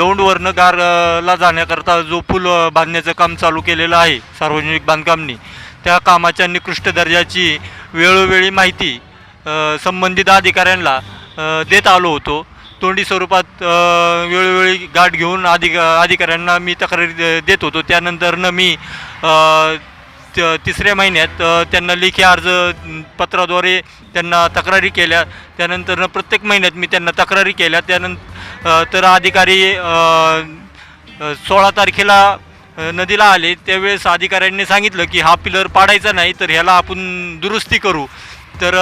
दौंडवरनं गारला जाण्याकरता जो पूल बांधण्याचं काम चालू केलेलं आहे सार्वजनिक बांधकामनी त्या कामाच्या निकृष्ट दर्जाची वेळोवेळी माहिती संबंधित अधिकाऱ्यांना देत आलो होतो. तोंडी स्वरूपात वेळोवेळी गाठ घेऊन अधिक अधिकाऱ्यांना मी तक्रारी देत होतो. त्यानंतरनं मी त- तिसऱ्या महिन्यात त्यांना लेखी अर्ज पत्राद्वारे त्यांना तक्रारी केल्या. त्यानंतरनं प्रत्येक महिन्यात मी त्यांना तक्रारी केल्या. त्यानंतर तर अधिकारी सोळा तारखेला नदीला आले. त्यावेळेस अधिकाऱ्यांनी सांगितलं की हा पिलर पाडायचा नाही तर ह्याला आपण दुरुस्ती करू. तर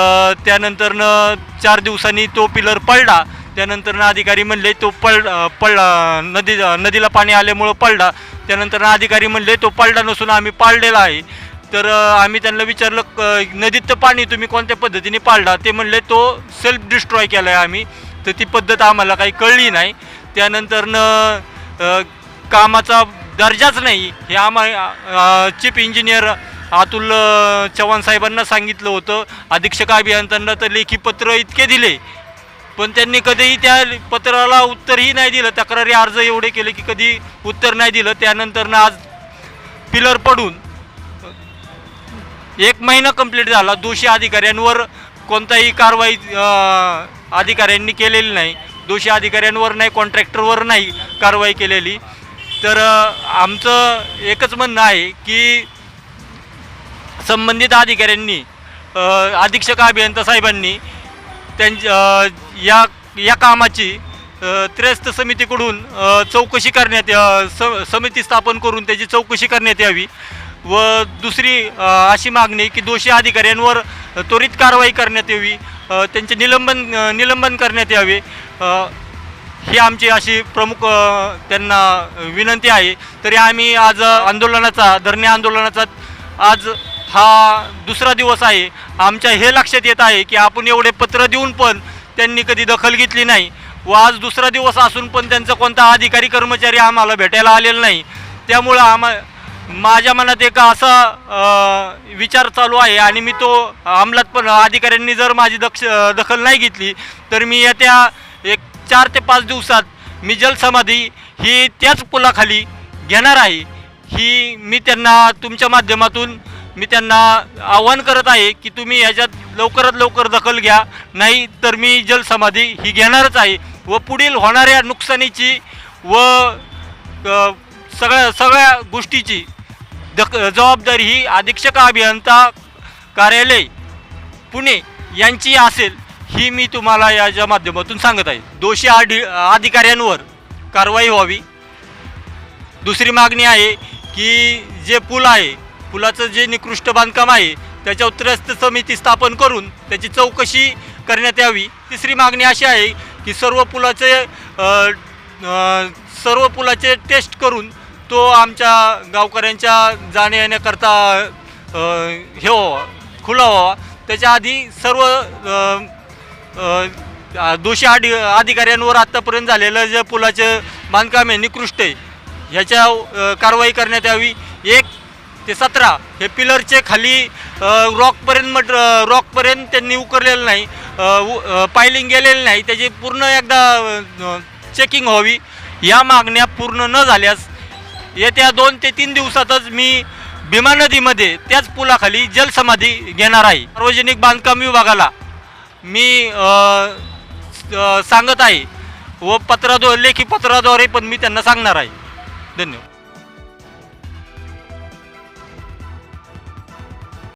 त्यानंतरनं चार दिवसांनी तो पिलर पडला. त्यानंतरनं अधिकारी म्हणले तो पड पडला नदी नदीला पाणी आल्यामुळं पडला. त्यानंतर अधिकारी म्हणले तो पडला नसून आम्ही पाळलेला आहे. तर आम्ही त्यांना विचारलं क- नदीत तर पाणी तुम्ही कोणत्या पद्धतीने पाळला? ते म्हणले तो सेल्फ डिस्ट्रॉय केला आहे आम्ही. तर ती पद्धत आम्हाला काही कळली नाही. त्यानंतरनं कामाचा दर्जाच नाही. हे आम्हा चीफ इंजिनियर अतुल चव्हाण साहेबांना सांगितलं होतं. अधीक्षक अभियंत्यांना तर लेखी पत्र इतके दिले. पण त्यांनी कधीही त्या पत्राला उत्तरही नाही दिलं. तक्रारी अर्ज एवढे केले की कधी उत्तर नाही दिलं. त्यानंतरनं आज पिलर पडून एक महिना कंप्लीट झाला. दोषी अधिकाऱ्यांवर कोणताही कारवाई अधिकाऱ्यांनी केलेली नाही. दोषी अधिकाऱ्यांवर नाही कॉन्ट्रॅक्टरवर नाही कारवाई केलेली. तर आमचं एकच म्हणणं आहे की संबंधित अधिकाऱ्यांनी अधीक्षक अभियंता साहेबांनी त्यांच्या या या कामाची अ, समितीकडून चौकशी करण्यात या- स समिती स्थापन करून त्याची चौकशी करण्यात यावी. व दुसरी अशी मागणी की दोषी अधिकाऱ्यांवर त्वरित कारवाई करण्यात यावी. त्यांचे निलंबन निलंबन करण्यात यावे. ही आमची अशी प्रमुख त्यांना विनंती आहे. तरी आम्ही आज आंदोलनाचा धरणे आंदोलनाचा आज हा दुसरा दिवस आहे. आमच्या हे लक्षात येत आहे की आपण एवढे पत्र देऊन पण त्यांनी कधी दखल घेतली नाही व आज दुसरा दिवस असून पण त्यांचा कोणता अधिकारी कर्मचारी आम्हाला भेटायला आलेला नाही. त्यामुळं आम्हा माझ्या मनात एक असा विचार चालू आहे आणि मी तो अंमलात पण अधिकाऱ्यांनी जर माझी दक्ष दखल नाही घेतली तर मी येत्या एक चार ते पाच दिवसात मी जलसमाधी ही त्याच पुलाखाली घेणार आहे. ही मी त्यांना तुमच्या माध्यमातून मी त्यांना आव्हान करत आहे की तुम्ही याच्यात लवकरात लवकर दखल घ्या नाही तर मी जलसमाधी ही घेणारच आहे व पुढील होणाऱ्या नुकसानीची व सगळ्या सगळ्या गोष्टीची दख जबाबदारी ही अधीक्षक अभियंता कार्यालय पुणे यांची असेल ही मी तुम्हाला याच्या माध्यमातून सांगत आहे. दोषी आढि अधिकाऱ्यांवर कारवाई व्हावी. दुसरी मागणी आहे की जे पूल आहे पुलाचं जे निकृष्ट बांधकाम आहे त्याच्यावर त्रस्त समिती स्थापन करून त्याची चौकशी करण्यात यावी. तिसरी मागणी अशी आहे की सर्व पुलाचे सर्व पुलाचे टेस्ट करून तो आमच्या गावकऱ्यांच्या जाण्या येण्याकरता हे व्हावा खुला व्हावा. त्याच्या आधी सर्व दोषी आधी अधिकाऱ्यांवर आत्तापर्यंत झालेलं जे पुलाचे बांधकाम आहे निकृष्ट आहे ह्याच्या कारवाई करण्यात यावी. एक ते सतरा हे पिलरचे खाली रॉकपर्यंत मट रॉकपर्यंत त्यांनी उकरलेलं नाही उ- पायलिंग गेलेलं नाही. त्याची पूर्ण एकदा चेकिंग व्हावी. या मागण्या पूर्ण न झाल्यास येत्या दोन ते तीन दिवसातच मी भीमा नदीमध्ये त्याच पुलाखाली जलसमाधी घेणार आहे. सार्वजनिक बांधकाम विभागाला मी सांगत आहे व पत्राद्वारे लेखी पत्राद्वारे पण मी त्यांना सांगणार आहे. धन्यवाद.